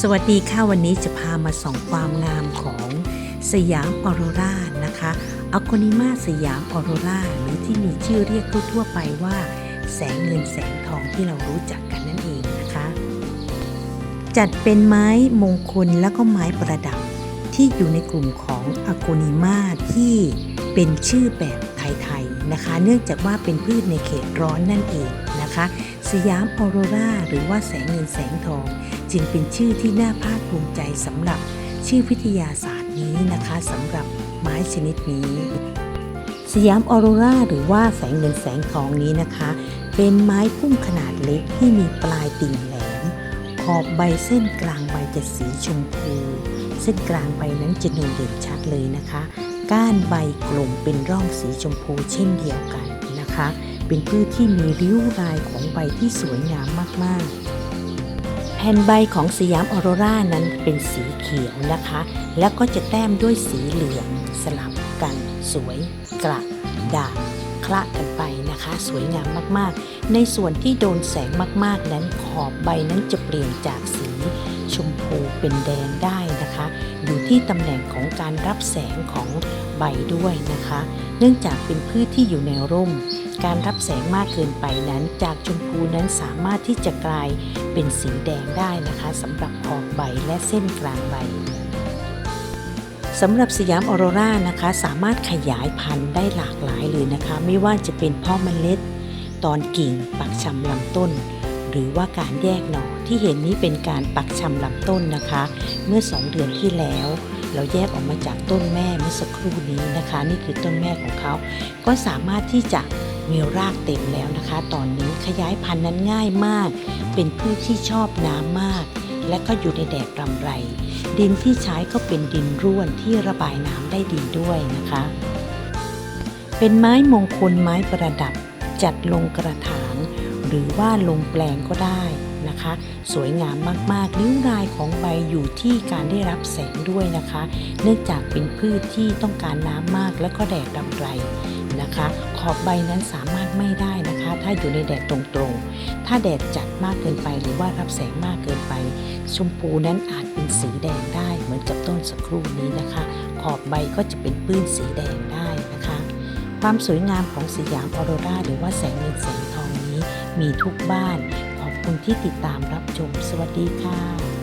สวัสดีค่ะวันนี้จะพามาส่องความงามของสยามออโรรานะคะอ q โ n นิมาสยามออโรราหรือที่มีชื่อเรียกทั่วๆไปว่า แสงเงินแสงทองที่เรารู้จักกันนั่นเองนะคะ จัดเป็นไม้มงคลแล้วก็ไม้ประดับที่อยู่ในกลุ่มของอ q โ n นิมาที่เป็นชื่อแบบไทยๆนะคะ เนื่องจากว่าเป็นพืชในเขตร้อนนั่นเองนะคะ สยามออโรราหรือว่าแสงเงินแสงทอง จึงเป็นชื่อที่น่าภาคภูมิใจสำหรับชื่อวิทยาศาสตร์นี้นะคะสำหรับไม้ชนิดนี้ สยามออโรราหรือว่าแสงเงินแสงทองนี้นะคะ เป็นไม้พุ่มขนาดเล็กที่มีปลายติ่งแหลม ขอบใบเส้นกลางใบจะสีชมพู เส้นกลางใบนั้นจะนูนเด่นชัดเลยนะคะ ก้านใบกลมเป็นร่องสีชมพูเช่นเดียวกันนะคะ เป็นพืชที่มีริ้วรายของใบที่สวยงามมากๆ แผ่นใบของสยามออโรรานั้นเป็นสีเขียวนะคะ แล้วก็จะแต้มด้วยสีเหลืองสลับกัน สวย กระด่างคละกันไปนะคะ สวยงามมากๆ ในส่วนที่โดนแสงมากๆ นั้นขอบใบนั้นจะเปลี่ยนจากสีชมพูเป็นแดงได้นะคะ อยู่ที่ตำแหน่งของการรับแสงของใบด้วยนะคะ เนื่องจากเป็นพืชที่อยู่ในร่ม การรับแสงมากเกินไปนั้น จากชมพูนั้นสามารถที่จะกลายเป็นสีแดงได้นะคะสำหรับขอบใบและเส้นกลางใบสำหรับสยามออโรรานะคะ สามารถขยายพันธุ์ได้หลากหลายเลยนะคะ ไม่ว่าจะเป็นพ่อเมล็ด ตอนกิ่งปักชำลำต้น หรือว่าการแยกหน่อที่เห็นนี้เป็นการปักชำลำต้นนะคะ เมื่อ 2 เดือนที่แล้ว เราแยกออกมาจากต้นแม่เมื่อสักครู่นี้นะคะ นี่คือต้นแม่ของเขา ก็สามารถที่จะมีรากเต็มแล้วนะคะ ตอนนี้ขยายพันธุ์นั้นง่ายมาก เป็นพืชที่ชอบน้ำมาก และก็อยู่ในแดดรำไร ดินที่ใช้ก็เป็นดินร่วนที่ระบายน้ำได้ดีด้วยนะคะ เป็นไม้มงคลไม้ประดับจัดลงกระถาง หรือว่าลงแปลงก็ได้นะคะ สวยงามมากๆนิ้วรายของใบอยู่ที่การได้รับแสงด้วยนะคะ เนื่องจากเป็นพืชที่ต้องการน้ำมากและก็แดดรำไรนะคะ ขอบใบนั้นสามารถไม่ได้นะคะ ถ้าอยู่ในแดดตรงๆ ถ้าแดดจัดมากเกินไปหรือว่ารับแสงมากเกินไป ชมพูนั้นอาจเป็นสีแดงได้เหมือนกับต้นสักครู่นี้นะคะ ขอบใบก็จะเป็นปื้นสีแดงได้นะคะ ความสวยงามของสยามออโรราหรือว่าแสงเงินแสง มีทุกบ้าน ขอบคุณที่ติดตามรับชม สวัสดีค่ะ